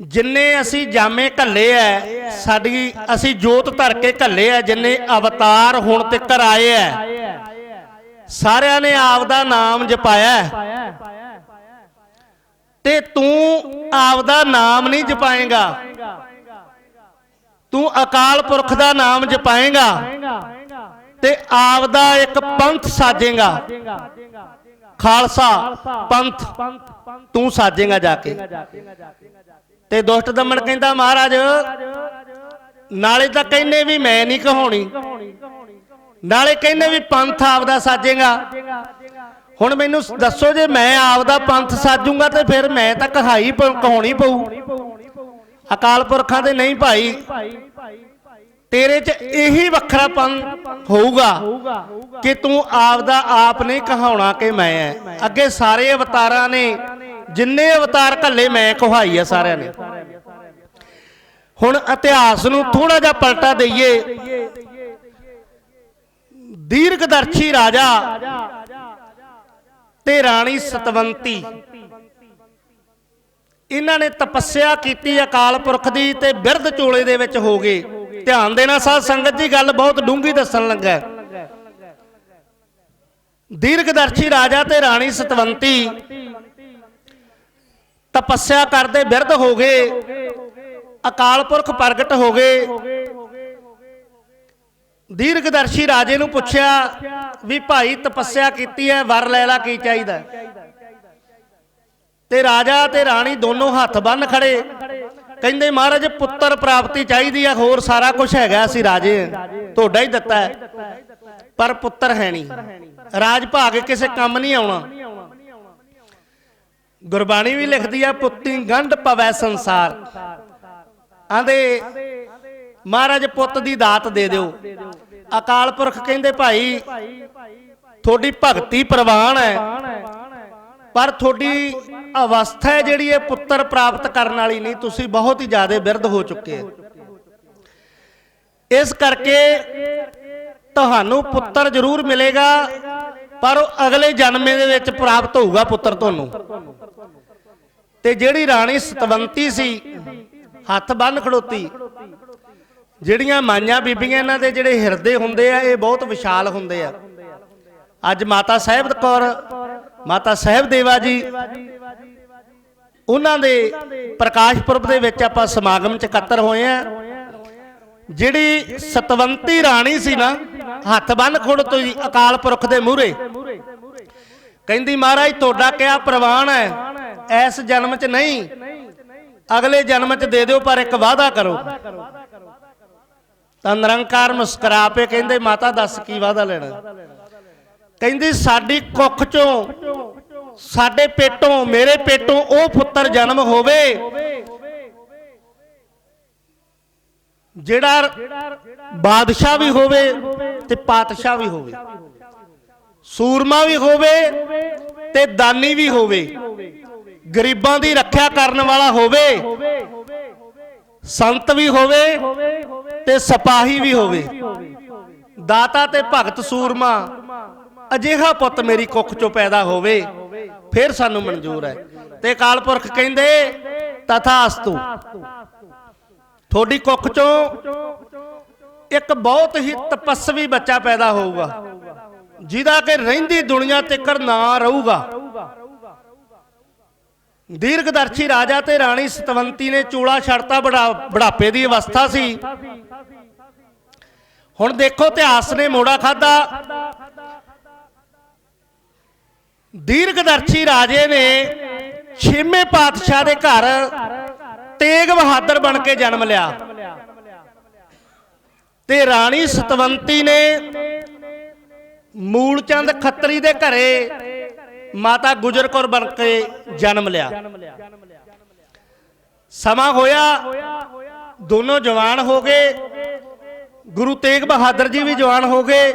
ਜਿੰਨੇ ਅਸੀਂ ਜਾਮੇ ਘੱਲੇ ਐ, ਸਾਡੀ, ਅਸੀਂ ਜੋਤ ਧਰ ਕੇ ਘੱਲੇ ਐ, ਜਿੰਨੇ ਅਵਤਾਰ ਹੁਣ ਤੱਕ ਆਏ ਐ, ਸਾਰਿਆਂ ਨੇ ਆਪ ਦਾ ਨਾਮ ਜਪਾਇਆ ਤੇ ਤੂੰ ਆਪ ਦਾ ਨਾਮ ਨਹੀਂ ਜਪਾਏਗਾ। ਤੂੰ ਅਕਾਲ ਪੁਰਖ ਦਾ ਨਾਮ ਜਪਾਏਗਾ ਤੇ ਆਪਦਾ ਇੱਕ ਪੰਥ ਸਾਜੇਗਾ। ਖਾਲਸਾ ਪੰਥ ਤੂੰ ਸਾਜੇਗਾ ਜਾ ਕੇ। ਤੇ ਦੁਸ਼ਟ ਦਮਨ ਕਹਿੰਦਾ, ਮਹਾਰਾਜ, ਨਾਲੇ ਤਾਂ ਕਹਿੰਦੇ ਵੀ ਮੈਂ ਨਹੀਂ ਕਹਾਉਣੀ। ਨਾਲੇ ਕਹਿੰਦੇ ਵੀ ਪੰਥ ਆਪਦਾ ਸਾਜੇਗਾ। ਹੁਣ ਮੈਨੂੰ ਦੱਸੋ ਜੇ ਮੈਂ ਆਪਦਾ ਪੰਥ ਸਾਜੂਗਾ ਤੇ ਫਿਰ ਮੈਂ ਤਾਂ ਕਹਾਈ ਪ- ਕਹਾਉਣੀ ਪਊ। ਅਕਾਲ ਪੁਰਖਾਂ ਦੇ ਨਹੀਂ ਭਾਈ। ਤੇਰੇ 'ਚ ਇਹੀ ਵੱਖਰਾਪਨ ਹੋਊਗਾ ਕਿ ਤੂੰ ਆਪਦਾ ਆਪ ਨਹੀਂ ਕਹਾਉਣਾ ਕਿ ਮੈਂ ਐ। ਅੱਗੇ ਸਾਰੇ ਅਵਤਾਰਾਂ ਨੇ, ਜਿੰਨੇ ਅਵਤਾਰ ਘੱਲੇ ਮੈਂ ਕਹਾਈ ਆ ਸਾਰਿਆਂ ਨੇ। ਹੁਣ ਇਤਿਹਾਸ ਨੂੰ ਥੋੜਾ ਜਿਹਾ ਪਲਟਾ ਦਈਏ। ਦੀਰਘਦਰਸ਼ੀ ਰਾਜਾ ਤੇ ਰਾਣੀ ਸਤਵੰਤੀ। ਇਹਨਾਂ ਨੇ ਤਪੱਸਿਆ ਕੀਤੀ ਅਕਾਲ ਪੁਰਖ ਦੀ ਤੇ ਬਿਰਧ ਚੋਲੇ ਦੇ ਵਿੱਚ ਹੋ ਗਏ। ਧਿਆਨ ਦੇਣਾ ਸਾਧ ਸੰਗਤ ਜੀ, ਗੱਲ ਬਹੁਤ ਡੂੰਗੀ ਦੱਸਣ ਲੱਗਾ ਹੈ। ਦੀਰਘਦਰਸ਼ੀ ਰਾਜਾ ਤੇ ਰਾਣੀ ਸਤਵੰਤੀ ਤਪੱਸਿਆ ਕਰਦੇ ਬਿਰਧ ਹੋ ਗਏ। ਅਕਾਲ ਪੁਰਖ ਪ੍ਰਗਟ ਹੋ ਗਏ। ਦੀਰਘਦਰਸ਼ੀ ਰਾਜੇ ਨੂੰ ਪੁੱਛਿਆ ਵੀ ਭਾਈ ਤਪੱਸਿਆ ਕੀਤੀ ਹੈ, ਵਰ ਲੈ ਲਾ ਕੀ ਚਾਹੀਦਾ? ਤੇ ਰਾਜਾ ਤੇ ਰਾਣੀ ਦੋਨੋਂ ਹੱਥ ਬੰਨ ਖੜੇ। ਕਹਿੰਦੇ, ਮਹਾਰਾਜ, ਪੁੱਤਰ ਪ੍ਰਾਪਤੀ ਚਾਹੀਦੀ ਆ, ਹੋਰ ਸਾਰਾ ਕੁਝ ਹੈਗਾ ਅਸੀਂ ਰਾਜੇ ਤੁਹਾਡਾ ਹੀ ਦਿੱਤਾ ਹੈ। ਪਰ ਪੁੱਤਰ ਹੈ ਨਹੀਂ। ਰਾਜ ਭਾਗ ਕਿਸੇ ਕੰਮ ਨਹੀਂ ਆਉਣਾ। ਗੁਰਬਾਣੀ ਵੀ ਲਿਖਦੀ ਆ, ਪੁੱਤੀ ਗੰਢ ਪਵੈ ਸੰਸਾਰ। ਆਂਦੇ, ਮਹਾਰਾਜ, ਪੁੱਤ ਦੀ ਦਾਤ ਦੇ ਦਿਓ। ਅਕਾਲ ਪੁਰਖ ਕਹਿੰਦੇ, ਭਾਈ, ਤੁਹਾਡੀ ਭਗਤੀ ਪ੍ਰਵਾਨ ਹੈ। ਪਰ ਤੁਹਾਡੀ ਅਵਸਥਾ ਹੈ ਜਿਹੜੀ ਇਹ ਪੁੱਤਰ ਪ੍ਰਾਪਤ ਕਰਨ ਵਾਲੀ ਨਹੀਂ, ਤੁਸੀਂ ਬਹੁਤ ਹੀ ਜ਼ਿਆਦਾ ਬਿਰਧ ਹੋ ਚੁੱਕੇ ਹੋ। ਇਸ ਕਰਕੇ ਤੁਹਾਨੂੰ ਪੁੱਤਰ ਜ਼ਰੂਰ ਮਿਲੇਗਾ, ਪਰ ਉਹ ਅਗਲੇ ਜਨਮੇ ਦੇ ਵਿੱਚ ਪ੍ਰਾਪਤ ਹੋਊਗਾ ਪੁੱਤਰ ਤੁਹਾਨੂੰ। ਤੇ ਜਿਹੜੀ ਰਾਣੀ ਸਤਵੰਤੀ ਸੀ, ਹੱਥ ਬੰਨ ਖੜੋਤੀ, ਜਿਹੜੀਆਂ ਮਾਈਆਂ ਬੀਬੀਆਂ ਇਹਨਾਂ ਦੇ ਜਿਹੜੇ ਹਿਰਦੇ ਹੁੰਦੇ ਆ, ਇਹ ਬਹੁਤ ਵਿਸ਼ਾਲ ਹੁੰਦੇ ਆ। ਅੱਜ ਮਾਤਾ ਸਾਹਿਬ ਕੌਰ ਮਾਤਾ ਸਾਹਿਬ ਦੇਵਾ ਜੀ, ਉਹਨਾਂ ਦੇ ਪ੍ਰਕਾਸ਼ ਪੁਰਬ ਦੇ ਵਿੱਚ ਆਪਾਂ ਸਮਾਗਮ ਚ ਇਕੱਤਰ ਹੋਏ ਆ। ਜਿਹੜੀ ਸਤਵੰਤੀ ਰਾਣੀ ਸੀ ਨਾ, ਹੱਥ ਬੰਨ ਖੁੜ ਤੋਂ ਜੀ ਅਕਾਲ ਪੁਰਖ ਦੇ ਮੂਹਰੇ। ਕਹਿੰਦੀ, ਮਹਾਰਾਜ, ਤੁਹਾਡਾ ਕਿਹਾ ਪ੍ਰਵਾਨ ਹੈ? ਇਸ ਜਨਮ ਚ ਨਹੀਂ। ਅਗਲੇ ਜਨਮ ਚ ਦੇ ਦਿਓ, ਪਰ ਇੱਕ ਵਾਅਦਾ ਕਰੋ। ਤਾਂ ਨਿਰੰਕਾਰ ਮੁਸਕਰਾ ਪੇ ਕਹਿੰਦੇ, ਮਾਤਾ, ਦੱਸ ਕੀ ਵਾਅਦਾ ਲੈਣਾ? ਕਹਿੰਦੀ ਸਾਡੀ ਕੁੱਖ ਚੋਂ, ਸਾਡੇ ਪੇਟੋਂ, ਮੇਰੇ ਪੇਟੋਂ ਉਹ ਪੁੱਤਰ ਜਨਮ ਹੋਵੇ। ਜਿਹੜਾ ਬਾਦਸ਼ਾਹ ਵੀ ਹੋਵੇ ਤੇ ਪਾਤਸ਼ਾਹ ਵੀ ਹੋਵੇ। ਸੂਰਮਾ ਵੀ ਹੋਵੇ ਤੇ ਦਾਨੀ ਵੀ ਹੋਵੇ। ਗਰੀਬਾਂ ਦੀ ਰੱਖਿਆ ਕਰਨ ਵਾਲਾ ਹੋਵੇ। ਸੰਤ ਵੀ ਹੋਵੇ ਤੇ ਸਿਪਾਹੀ ਵੀ ਹੋਵੇ। ਦਾਤਾ ਤੇ ਭਗਤ ਸੂਰਮਾ। ਅਜਿਹਾ ਪੁੱਤ ਮੇਰੀ ਕੁੱਖ ਚੋਂ ਪੈਦਾ ਹੋਵੇ, ਫਿਰ ਸਾਨੂੰ ਮਨਜ਼ੂਰ ਹੈ। ਤੇ ਅਕਾਲ ਪੁਰਖ ਕਹਿੰਦੇ ਤਥਾਸਤੂ ਤੁਹਾਡੀ ਕੁੱਖ ਚੋਂ ਇੱਕ ਬਹੁਤ ਹੀ ਤਪਸਵੀ ਬੱਚਾ ਪੈਦਾ ਹੋਊਗਾ, ਜਿਹਦਾ ਕਿ ਰਹਿੰਦੀ ਦੁਨੀਆ ਤੇ ਕਰ ਨਾ ਰਹੂਗਾ। ਦੀਰਘਦਰਸ਼ੀ ਰਾਜਾ ਤੇ ਰਾਣੀ ਸਤਵੰਤੀ ਨੇ ਚੂਲਾ ਛੜਤਾ ਬੁਢਾਪੇ ਦੀ ਅਵਸਥਾ ਸੀ। ਹੁਣ ਦੇਖੋ ਇਤਿਹਾਸ ਨੇ ਮੋੜਾ ਖਾਦਾ ਦੀਰਘਦਰਸ਼ੀ ਰਾਜੇ ਨੇ ਛੇਵੇਂ ਪਾਤਸ਼ਾਹ ਦੇ ਘਰ ਤੇਗ ਬਹਾਦਰ ਬਣ ਕੇ ਜਨਮ ਲਿਆ। ਤੇ ਰਾਣੀ ਸਤਵੰਤੀ ਨੇ ਮੂਲਚੰਦ ਖੱਤਰੀ ਦੇ ਘਰੇ ਮਾਤਾ ਗੁਜਰ ਕੌਰ ਬਣ ਕੇ ਜਨਮ ਲਿਆ। ਸਮਾਂ ਹੋਇਆ, ਦੋਨੋਂ ਜਵਾਨ ਹੋ ਗਏ, ਗੁਰੂ ਤੇਗ ਬਹਾਦਰ ਜੀ ਵੀ ਜਵਾਨ ਹੋ ਗਏ।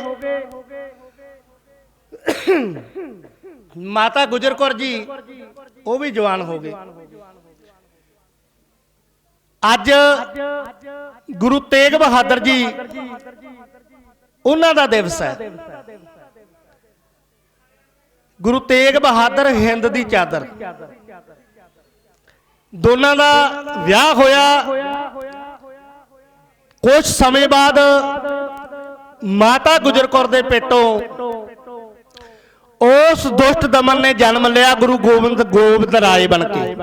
ਮਾਤਾ ਗੁਜਰ ਕੌਰ ਜੀ, ਉਹ ਵੀ ਜਵਾਨ ਹੋ ਗਏ। ਅੱਜ ਗੁਰੂ ਤੇਗ ਬਹਾਦਰ ਜੀ, ਉਹਨਾਂ ਦਾ ਦਿਵਸ ਹੈ। ਗੁਰੂ ਤੇਗ ਬਹਾਦਰ ਹਿੰਦ ਦੀ ਚਾਦਰ। ਦੋਨਾਂ ਦਾ ਵਿਆਹ ਹੋਇਆ। ਕੁਝ ਸਮੇਂ ਬਾਅਦ ਮਾਤਾ ਗੁਜਰ ਕੌਰ ਦੇ ਪੇਟੋਂ ਉਸ ਦੁਸ਼ਟ ਦਮਨ ਨੇ ਜਨਮ ਲਿਆ ਗੁਰੂ ਗੋਬਿੰਦ ਗੋਬਿੰਦ ਰਾਏ ਬਣ ਕੇ।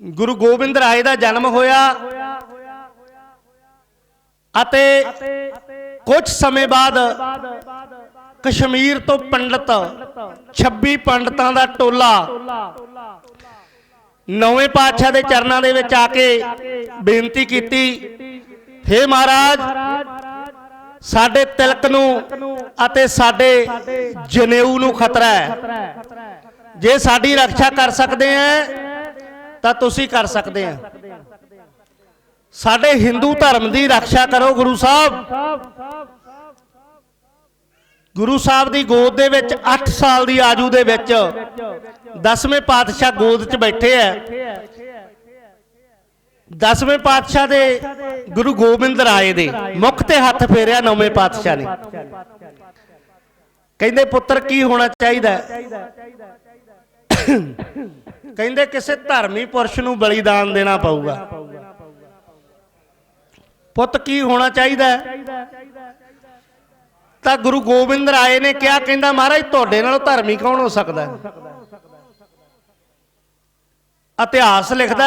ਗੁਰੂ ਗੋਬਿੰਦ ਰਾਏ ਦਾ ਜਨਮ ਹੋਇਆ ਅਤੇ ਕੁਝ ਸਮੇਂ ਬਾਅਦ ਕਸ਼ਮੀਰ ਤੋਂ ਪੰਡਤ 26 ਪੰਡਤਾਂ ਦਾ ਟੋਲਾ ਨੌਵੇਂ ਪਾਤਸ਼ਾਹ ਦੇ ਚਰਨਾਂ ਦੇ ਵਿੱਚ ਆ ਕੇ ਬੇਨਤੀ ਕੀਤੀ, ਹੇ ਮਹਾਰਾਜ ਸਾਡੇ ਤਿਲਕ ਨੂੰ ਅਤੇ ਸਾਡੇ ਜਨੇਊ ਨੂੰ ਖਤਰਾ ਹੈ। ਜੇ ਸਾਡੀ ਰੱਖਿਆ ਕਰ ਸਕਦੇ ਆ ਤਾਂ ਤੁਸੀਂ ਕਰ ਸਕਦੇ ਆ ਸਾਡੇ ਹਿੰਦੂ ਧਰਮ ਦੀ ਰੱਖਿਆ ਕਰੋ ਗੁਰੂ ਸਾਹਿਬ। ਗੁਰੂ ਸਾਹਿਬ ਦੀ ਗੋਦ ਦੇ ਵਿੱਚ 8 ਸਾਲ ਦੀ ਆਜੂ ਦੇ ਵਿੱਚ ਦਸਵੇਂ ਪਾਤਸ਼ਾਹ ਗੋਦ 'ਚ ਬੈਠੇ ਆ ਦਸਵੇਂ ਪਾਤਸ਼ਾਹ ਦੇ ਗੁਰੂ ਗੋਬਿੰਦ ਰਾਏ ਦੇ ਮੁਖ ਤੇ ਹੱਥ ਫੇਰਿਆ ਨੌਵੇਂ ਪਾਤਸ਼ਾਹ ਨੇ। ਕਹਿੰਦੇ, ਪੁੱਤਰ, ਕੀ ਹੋਣਾ ਚਾਹੀਦਾ? ਕਹਿੰਦੇ, ਕਿਸੇ ਧਰਮੀ ਪੁਰਸ਼ ਨੂੰ ਬਲੀਦਾਨ ਦੇਣਾ ਪਊਗਾ। ਪੁੱਤ, ਕੀ ਹੋਣਾ ਚਾਹੀਦਾ? ਤਾਂ ਗੁਰੂ ਗੋਬਿੰਦ ਰਾਏ ਨੇ ਕਿਹਾ, ਕਹਿੰਦਾ, ਮਹਾਰਾਜ, ਤੁਹਾਡੇ ਨਾਲੋਂ ਧਰਮੀ ਕੌਣ ਹੋ ਸਕਦਾ? ਇਤਿਹਾਸ ਲਿਖਦਾ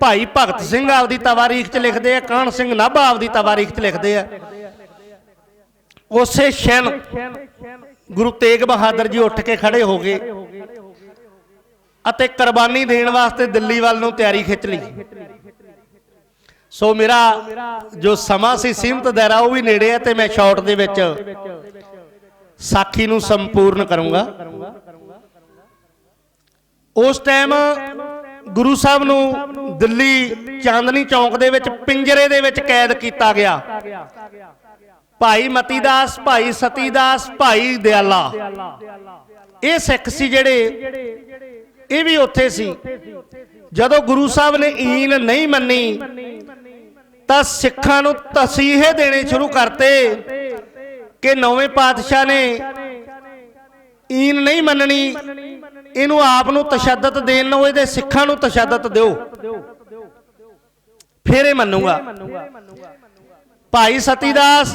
ਭਾਈ ਭਗਤ ਸਿੰਘ ਆਪਦੀ ਤਵਾਰੀਖ 'ਚ ਲਿਖਦੇ ਆ, ਕਾਹਨ ਸਿੰਘ ਨਾਭਾ ਆਪਦੀ ਤਵਾਰੀਖ 'ਚ ਲਿਖਦੇ ਆ। ਉਸੇ ਸ਼ੈਨ ਗੁਰੂ ਤੇਗ ਬਹਾਦਰ ਜੀ ਉੱਠ ਕੇ ਖੜੇ ਹੋ ਗਏ ਅਤੇ ਕੁਰਬਾਨੀ ਦੇਣ ਵਾਸਤੇ ਦਿੱਲੀ ਵੱਲ ਨੂੰ ਤਿਆਰੀ ਖਿੱਚ ਲਈ। ਸੋ ਮੇਰਾ ਜੋ ਸਮਾਂ ਸੀ, ਸੀਮਤ ਦਾਇਰਾ ਉਹ ਵੀ ਨੇੜੇ ਹੈ ਤੇ ਮੈਂ ਸ਼ਾਰਟ ਦੇ ਵਿੱਚ ਸਾਖੀ ਨੂੰ ਸੰਪੂਰਨ ਕਰੂੰਗਾ। ਉਸ ਟਾਈਮ ਗੁਰੂ ਸਾਹਿਬ ਨੂੰ ਦਿੱਲੀ ਚਾਂਦਨੀ ਚੌਂਕ ਦੇ ਵਿੱਚ ਪਿੰਜਰੇ ਦੇ ਵਿੱਚ ਕੈਦ ਕੀਤਾ ਗਿਆ। ਭਾਈ ਮਤੀਦਾਸ, ਭਾਈ ਸਤੀਦਾਸ, ਭਾਈ ਦਿਆਲਾ। ਇਹ ਸਿੱਖ ਸੀ ਜਿਹੜੇ, ਇਹ ਵੀ ਉੱਥੇ ਸੀ। ਜਦੋਂ ਗੁਰੂ ਸਾਹਿਬ ਨੇ ਈਨ ਨਹੀਂ ਮੰਨੀ, ਤਾਂ ਸਿੱਖਾਂ ਨੂੰ ਤਸੀਹੇ ਦੇਣੇ ਸ਼ੁਰੂ ਕਰਤੇ ਕਿ ਨੌਵੇਂ ਪਾਤਸ਼ਾਹ ਨੇ ਈਨ ਨਹੀਂ ਮੰਨਣੀ। ਇਹਨੂੰ ਆਪ ਨੂੰ ਤਸ਼ੱਦਦ ਦੇਣ ਨੂੰ ਇਹਦੇ ਸਿੱਖਾਂ ਨੂੰ ਤਸ਼ੱਦਦ ਦਿਓ। ਫਿਰ ਇਹ ਮੰਨੂਗਾ। ਭਾਈ ਸਤੀਦਾਸ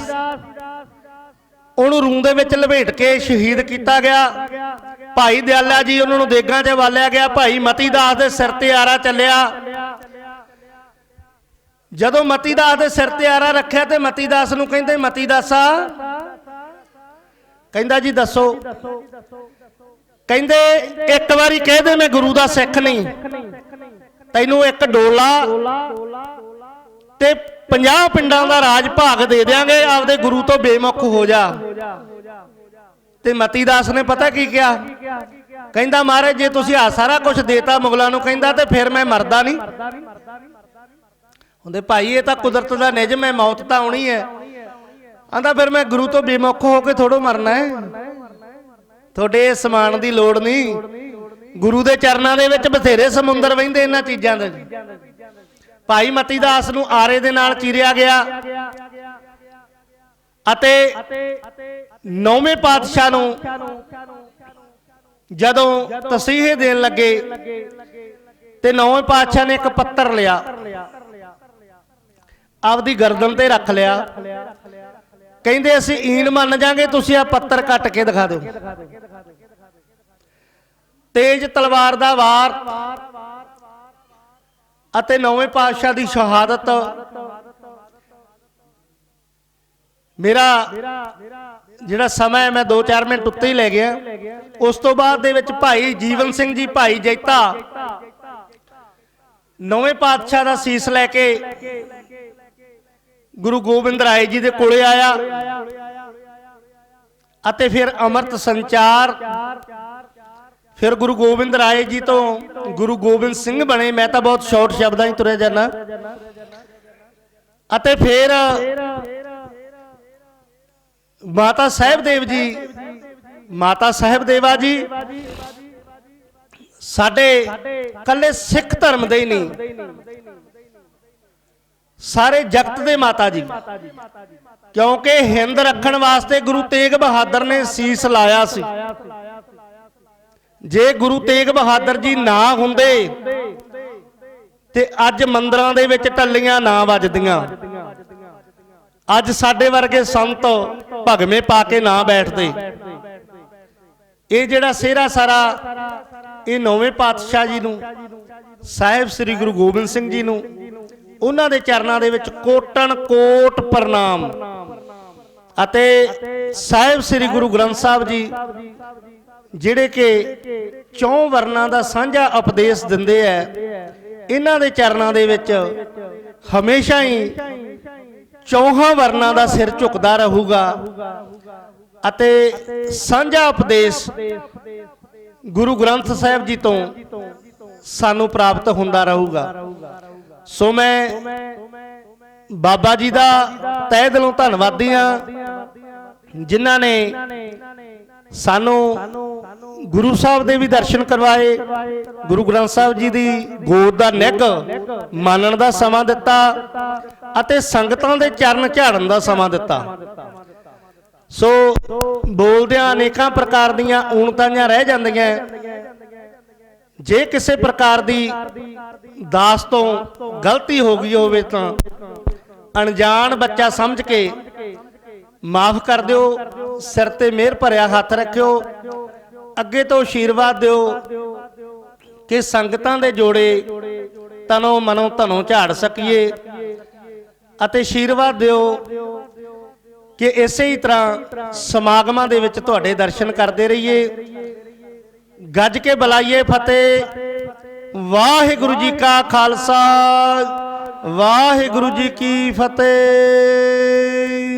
ਉਹਨੂੰ ਰੂੰ ਦੇ ਵਿੱਚ ਲਪੇਟ ਕੇ ਸ਼ਹੀਦ ਕੀਤਾ ਗਿਆ। ਭਾਈ ਦਿਆਲਾ ਜੀ ਉਹਨਾਂ ਨੂੰ ਦੇਗਾਂ 'ਚ ਵਾਲਿਆ ਗਿਆ। ਭਾਈ ਮਤੀਦਾਸ ਦੇ ਸਿਰ ਤੇ ਆਰਾ ਚੱਲਿਆ। ਜਦੋਂ ਮਤੀਦਾਸ ਦੇ ਸਿਰ ਤੇ ਆਰਾ ਰੱਖਿਆ ਤੇ ਮਤੀਦਾਸ ਨੂੰ ਕਹਿੰਦੇ, ਮਤੀਦਾਸਾ, ਕਹਿੰਦਾ ਜੀ ਦੱਸੋ ਕਹਿੰਦੇ, ਇੱਕ ਵਾਰੀ ਕਹਿ ਦੇ ਮੈਂ ਗੁਰੂ ਦਾ ਸਿੱਖ ਨਹੀਂ। ਤੈਨੂੰ ਇੱਕ ਡੋਲਾ ਤੇ 50 ਪਿੰਡਾਂ ਦਾ ਰਾਜ ਭਾਗ ਦੇ ਦਿਆਂਗੇ, ਆਪਦੇ ਗੁਰੂ ਤੋਂ ਬੇਮੁਖ ਹੋ ਜਾ। ਤੇ ਮਤੀਦਾਸ ਨੇ ਪਤਾ ਕੀ ਕਿਹਾ? ਕਹਿੰਦਾ, ਮਹਾਰਾਜ, ਜੇ ਤੁਸੀਂ ਆ ਸਾਰਾ ਕੁਝ ਦੇਤਾ ਮੁਗਲਾਂ ਨੂੰ ਕਹਿੰਦਾ, ਤੇ ਫਿਰ ਮੈਂ ਮਰਦਾ ਨਹੀਂ। ਹੁੰਦੇ ਭਾਈ, ਇਹ ਤਾਂ ਕੁਦਰਤ ਦਾ ਨਿਯਮ ਹੈ, ਮੌਤ ਤਾਂ ਆਉਣੀ ਹੈ। ਆਂਦਾ, ਫਿਰ ਮੈਂ ਗੁਰੂ ਤੋਂ ਬੇਮੁਖ ਹੋ ਕੇ ਥੋੜੋ ਮਰਨਾ ਹੈ। ਤੁਹਾਡੇ ਇਸ ਸਮਾਨ ਦੀ ਲੋੜ ਨਹੀਂ। ਗੁਰੂ ਦੇ ਚਰਨਾਂ ਦੇ ਵਿੱਚ ਬਥੇਰੇ ਸਮੁੰਦਰ ਵਹਿੰਦੇ ਇਹਨਾਂ ਚੀਜ਼ਾਂ ਦੇ। ਭਾਈ ਮਤੀਦਾਸ ਨੂੰ ਆਰੇ ਦੇ ਨਾਲ ਚੀਰਿਆ ਗਿਆ। ਅਤੇ ਨੌਵੇਂ ਪਾਤਸ਼ਾਹ ਨੂੰ ਜਦੋਂ ਤਸੀਹੇ ਦੇਣ ਲੱਗੇ ਤੇ ਨੌਵੇਂ ਪਾਤਸ਼ਾਹ ਨੇ ਇੱਕ ਪੱਤਰ ਲਿਆ। ਆਪਦੀ ਗਰਦਨ ਤੇ ਰੱਖ ਲਿਆ। ਕਹਿੰਦੇ ਅਸੀਂ ਈਨ ਮੰਨ ਜਾਾਂਗੇ, ਤੁਸੀਂ ਆ ਪੱਤਰ ਕੱਟ ਕੇ ਦਿਖਾ ਦਿਓ। ਤੇਜ ਤਲਵਾਰ ਦਾ ਵਾਰ ਅਤੇ ਨੌਵੇਂ ਪਾਤਸ਼ਾਹ ਦੀ ਸ਼ਹਾਦਤ। ਮੇਰਾ ਜਿਹੜਾ ਸਮਾਂ ਹੈ, ਮੈਂ 2-4 ਮਿੰਟ ਉੱਤੇ ਹੀ ਲੈ ਗਿਆ। ਉਸ ਤੋਂ ਬਾਅਦ ਦੇ ਵਿੱਚ ਭਾਈ ਜੀਵਨ ਸਿੰਘ ਜੀ, ਭਾਈ ਜੈਤਾ। ਨੌਵੇਂ ਪਾਤਸ਼ਾਹ ਦਾ ਸੀਸ ਲੈ ਕੇ ਗੁਰੂ ਗੋਬਿੰਦ ਰਾਏ ਜੀ ਦੇ ਕੋਲੇ ਆਇਆ ਅਤੇ ਫਿਰ ਅੰਮ੍ਰਿਤ ਸੰਚਾਰ। ਫਿਰ ਗੁਰੂ ਗੋਬਿੰਦ ਰਾਏ ਜੀ ਤੋਂ ਗੁਰੂ ਗੋਬਿੰਦ ਸਿੰਘ ਬਣੇ। ਮੈਂ ਤਾਂ ਬਹੁਤ ਸ਼ਾਰਟ ਸ਼ਬਦਾਂ 'ਚ ਤੁਰਿਆ ਜਾਣਾ ਅਤੇ ਫਿਰ ਮਾਤਾ ਸਾਹਿਬ ਦੇਵ ਜੀ, ਮਾਤਾ ਸਾਹਿਬਦੇਵਾ ਜੀ, ਸਾਡੇ ਕੱਲੇ ਸਿੱਖ ਧਰਮ ਦੇ ਹੀ ਨਹੀਂ। ਸਾਰੇ ਜਗਤ ਦੇ ਮਾਤਾ ਜੀ। ਕਿਉਂਕਿ ਹਿੰਦ ਰੱਖਣ ਵਾਸਤੇ ਗੁਰੂ ਤੇਗ ਬਹਾਦਰ ਨੇ ਸੀਸ ਲਾਇਆ ਸੀ। ਜੇ ਗੁਰੂ ਤੇਗ ਬਹਾਦਰ ਜੀ ਨਾ ਹੁੰਦੇ, ਤੇ ਅੱਜ ਮੰਦਰਾਂ ਦੇ ਵਿੱਚ ਟੱਲੀਆਂ ਨਾ ਵੱਜਦੀਆਂ। ਅੱਜ ਸਾਡੇ ਵਰਗੇ ਸੰਤ ਭਗਵੇਂ ਪਾ ਕੇ ਨਾ ਬੈਠਦੇ। ਇਹ ਜਿਹੜਾ ਸਿਹਰਾ ਸਾਰਾ, ਇਹ ਨੌਵੇਂ ਪਾਤਸ਼ਾਹ ਜੀ ਨੂੰ, ਸਾਹਿਬ ਸ੍ਰੀ ਗੁਰੂ ਗੋਬਿੰਦ ਸਿੰਘ ਜੀ ਨੂੰ ਉਹਨਾਂ ਦੇ ਚਰਨਾਂ ਦੇ ਵਿੱਚ ਕੋਟਨ ਕੋਟ ਪ੍ਰਣਾਮ। ਅਤੇ ਸਾਹਿਬ ਸ੍ਰੀ ਗੁਰੂ ਗ੍ਰੰਥ ਸਾਹਿਬ ਜੀ, ਜਿਹੜੇ ਕਿ ਚੌਂ ਵਰਨਾਂ ਦਾ ਸਾਂਝਾ ਉਪਦੇਸ਼ ਦਿੰਦੇ ਐ ਇਹਨਾਂ ਦੇ ਚਰਨਾਂ ਦੇ ਵਿੱਚ ਹਮੇਸ਼ਾ ਹੀ ਚੌਹਾਂ ਵਰਨਾਂ ਦਾ ਸਿਰ ਝੁਕਦਾ ਰਹੂਗਾ ਅਤੇ ਸਾਂਝਾ ਉਪਦੇਸ਼ ਗੁਰੂ ਗ੍ਰੰਥ ਸਾਹਿਬ ਜੀ ਤੋਂ ਸਾਨੂੰ ਪ੍ਰਾਪਤ ਹੁੰਦਾ ਰਹੂਗਾ। ਸੋ ਮੈਂ ਬਾਬਾ ਜੀ ਦਾ ਤਹਿ ਦਿਲੋਂ ਧੰਨਵਾਦੀ ਹਾਂ, ਜਿਨ੍ਹਾਂ ਨੇ ਸਾਨੂੰ ਗੁਰੂ ਸਾਹਿਬ ਦੇ ਵੀ ਦਰਸ਼ਨ ਕਰਵਾਏ, ਗੁਰੂ ਗ੍ਰੰਥ ਸਾਹਿਬ ਜੀ ਦੀ ਗੋਦ ਦਾ ਨਿੱਘ ਮਾਨਣ ਦਾ ਸਮਾਂ ਦਿੱਤਾ ਅਤੇ ਸੰਗਤਾਂ ਦੇ ਚਰਨ ਝਾੜਨ ਦਾ ਸਮਾਂ ਦਿੱਤਾ। ਸੋ ਬੋਲਦਿਆਂ ਅਨੇਕਾਂ ਪ੍ਰਕਾਰ ਦੀਆਂ ਊਣਤਾਈਆਂ ਰਹਿ ਜਾਂਦੀਆਂ। ਜੇ ਕਿਸੇ ਪ੍ਰਕਾਰ ਦੀ ਦਾਸ ਤੋਂ ਗਲਤੀ ਹੋ ਗਈ ਹੋਵੇ ਤਾਂ ਅਣਜਾਣ ਬੱਚਾ ਸਮਝ ਕੇ ਮਾਫ ਕਰ ਦਿਓ, ਸਿਰ ਤੇ ਮਿਹਰ ਭਰਿਆ ਹੱਥ ਰੱਖਿਓ, ਅੱਗੇ ਤੋਂ ਆਸ਼ੀਰਵਾਦ ਦਿਓ ਕਿ ਸੰਗਤਾਂ ਦੇ ਜੋੜੇ ਤਨੋਂ ਮਨੋਂ ਧਨੋਂ ਝਾੜ ਸਕੀਏ ਅਤੇ ਆਸ਼ੀਰਵਾਦ ਦਿਓ ਕਿ ਇਸੇ ਹੀ ਤਰ੍ਹਾਂ ਸਮਾਗਮਾਂ ਦੇ ਵਿੱਚ ਤੁਹਾਡੇ ਦਰਸ਼ਨ ਕਰਦੇ ਰਹੀਏ। ਗੱਜ ਕੇ ਬੁਲਾਈਏ ਫਤਿਹ। ਵਾਹਿਗੁਰੂ ਜੀ ਕਾ ਖਾਲਸਾ ਵਾਹਿਗੁਰੂ ਜੀ ਕੀ ਫਤਿਹ।